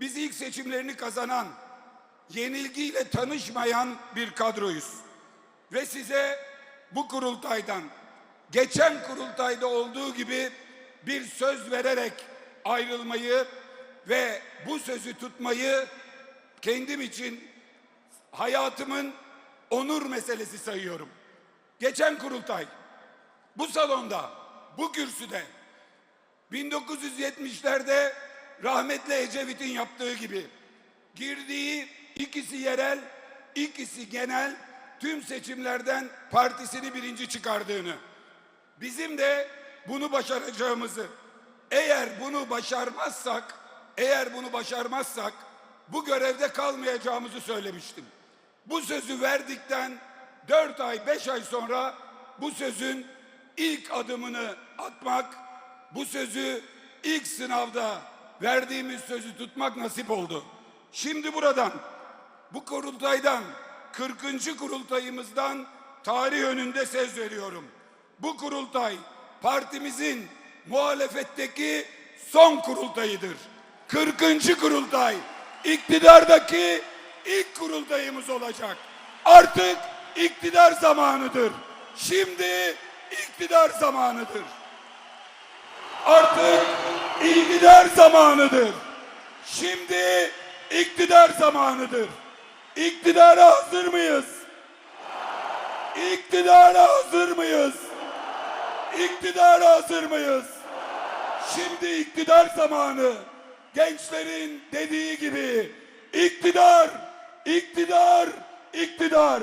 Biz ilk seçimlerini kazanan, yenilgiyle tanışmayan bir kadroyuz. Ve size bu kurultaydan, geçen kurultayda olduğu gibi bir söz vererek ayrılmayı ve bu sözü tutmayı kendim için hayatımın onur meselesi sayıyorum. Geçen kurultay bu salonda, bu kürsüde 1970'lerde rahmetli Ecevit'in yaptığı gibi girdiği ikisi yerel, ikisi genel tüm seçimlerden partisini birinci çıkardığını, bizim de bunu başaracağımızı, eğer bunu başarmazsak, eğer bunu başarmazsak bu görevde kalmayacağımızı söylemiştim. Bu sözü verdikten 4 ay 5 ay sonra bu sözün ilk adımını atmak, bu sözü ilk sınavda verdiğimiz sözü tutmak nasip oldu. Şimdi buradan bu kurultaydan 40. kurultayımızdan tarih önünde söz veriyorum. Bu kurultay partimizin muhalefetteki son kurultayıdır. 40. kurultay iktidardaki ilk kurultayımız olacak. Artık iktidar zamanıdır. Şimdi iktidar zamanıdır. Artık iktidar zamanıdır. Şimdi iktidar zamanıdır. İktidara hazır mıyız? İktidara hazır mıyız? İktidara hazır mıyız? Şimdi iktidar zamanı. Gençlerin dediği gibi iktidar, iktidar, iktidar.